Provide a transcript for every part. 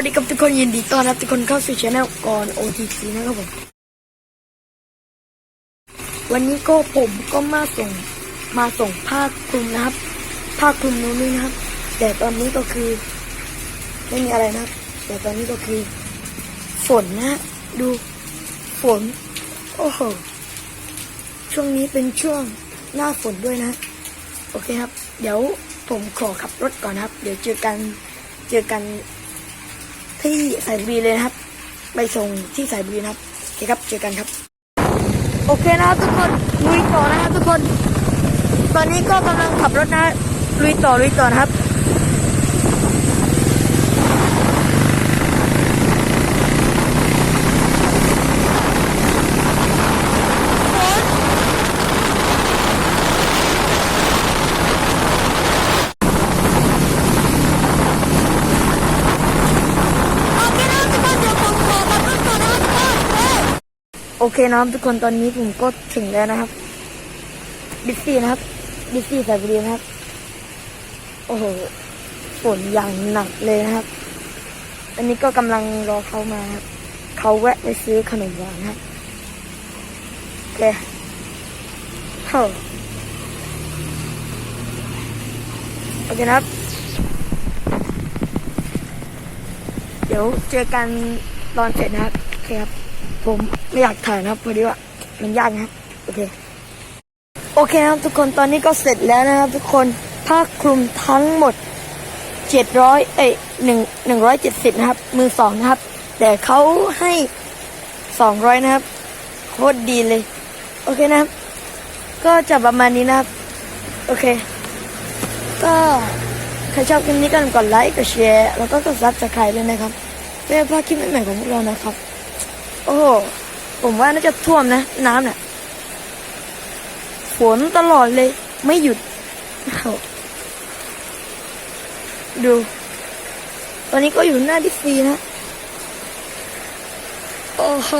วัสดีครับทุกคนยินดีต้อนรับทุกคนเข้าสู่ช anel ก่อน OTC นะครับผม วันนี้ก็ผมก็มาส่งมาส่งผ้าคลุมนะครับ ผ้าคลุมนู้นนี่นะครับ แต่ตอนนี้ก็คือ ไม่มีอะไรนะครับ แต่ตอนนี้ก็คือ ฝนนะดูฝน โอ้โห ช่วงนี้เป็นช่วงหน้าฝนด้วยนะ โอเคครับ เดี๋ยวผมขอขับรถก่อนนะครับ เดี๋ยวเจอกันเจอกัน ที่สายบีเลยนะครับ ไปส่งที่สายบีนะครับโอเคครับเจอกันครับ โอเคนะครับทุกคนลุยต่อนะครับทุกคน ตอนนี้ก็กำลังขับรถนะลุยต่อลุยต่อนะครับ โอเคนะครับทุกคนตอนนี้ผมก็ถึงแล้วนะครับดิสซี่นะครับดิสซี่สายบุรีนะครับ โอ้โหฝนอย่างหนักเลยนะครับ อันนี้ก็กำลังรอเขามาครับเขาแวะไปซื้อขนมหวานนะครับโอเคเฮ้อโอเคนะครับ เดี๋ยวเจอกันตอนเสร็จนะครับโอเคครับ ผมไม่อยากถ่ายนะครับพอดีว่ามันยากนะครับโอเคโอเคครับทุกคนตอนนี้ก็เสร็จแล้วนะครับ ทุกคนผ้าคลุมทั้งหมดเจ็ดร้อยเอ้ยหนึ่งหนึ่งร้อยเจ็ดสิบนะครับ มือสองนะครับ แต่เขาให้สองร้อยนะครับโคตรดีเลย โอเคนะครับ ก็จะประมาณนี้นะครับ โอเค ก็ใครชอบคลิปนี้ก็กดไลค์กดแชร์แล้วก็กดซับสไครต์เลยนะครับเพื่อพลาดคลิปใหม่ๆของพวกเรานะครับ โอ้โหผมว่าน่าจะท่วมนะ น้ำเนี่ยฝนตลอดเลย ไม่หยุดอ้าวดู ตอนนี้ก็อยู่หน้าดิสซีนะ โอ้โห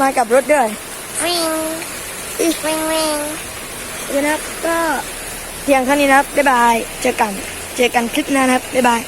มากับรถด้วยวิ่งอีกวิ่งวิ่งโอเคนะครับก็เพียงเท่านี้นะครับบ๊ายบาย เจอกัน เจอกันคลิปหน้านะครับบ๊ายบาย